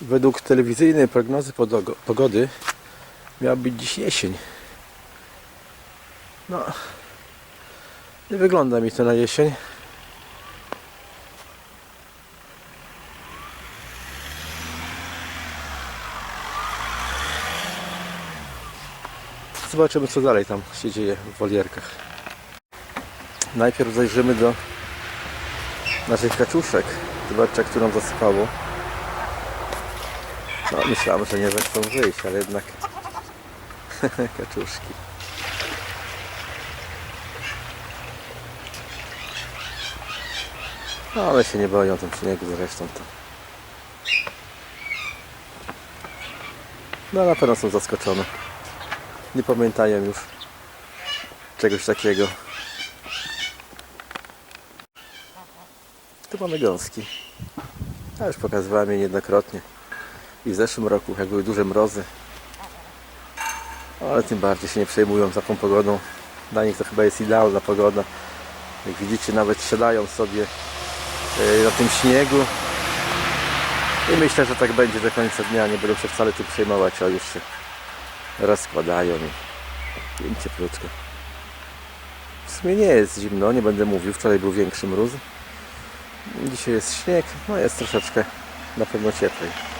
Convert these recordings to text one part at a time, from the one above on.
Według telewizyjnej prognozy pogody miała być dziś jesień. No, nie wygląda mi to na jesień. Zobaczymy co dalej tam się dzieje w wolierkach. Najpierw zajrzymy do naszych kaczuszek. Zobaczcie nam zasypało. No myślałem, że nie zechcą wyjść, ale jednak kaczuszki. No ale się nie boją tym śniegu zresztą to. No na pewno są zaskoczone. Nie pamiętają już czegoś takiego. Tu mamy gąski. Ja już pokazywałem je niejednokrotnie. I w zeszłym roku, jak były duże mrozy. Ale tym bardziej się nie przejmują taką pogodą. Dla nich to chyba jest idealna pogoda. Jak widzicie, nawet siadają sobie e, na tym śniegu. I myślę, że tak będzie do końca dnia. Nie będą się wcale tym przejmować, a już się rozkładają i cieplutko. W sumie nie jest zimno, nie będę mówił. Wczoraj był większy mróz. Dzisiaj jest śnieg, no jest troszeczkę na pewno cieplej.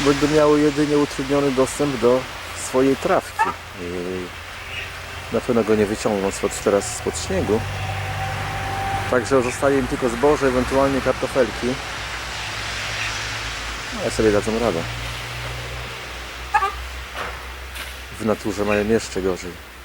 Będą miały jedynie utrudniony dostęp do swojej trawki. I na pewno go nie wyciągną teraz spod śniegu. Także zostaje im tylko zboże, ewentualnie kartofelki. No, ale sobie dadzą radę. W naturze mają jeszcze gorzej.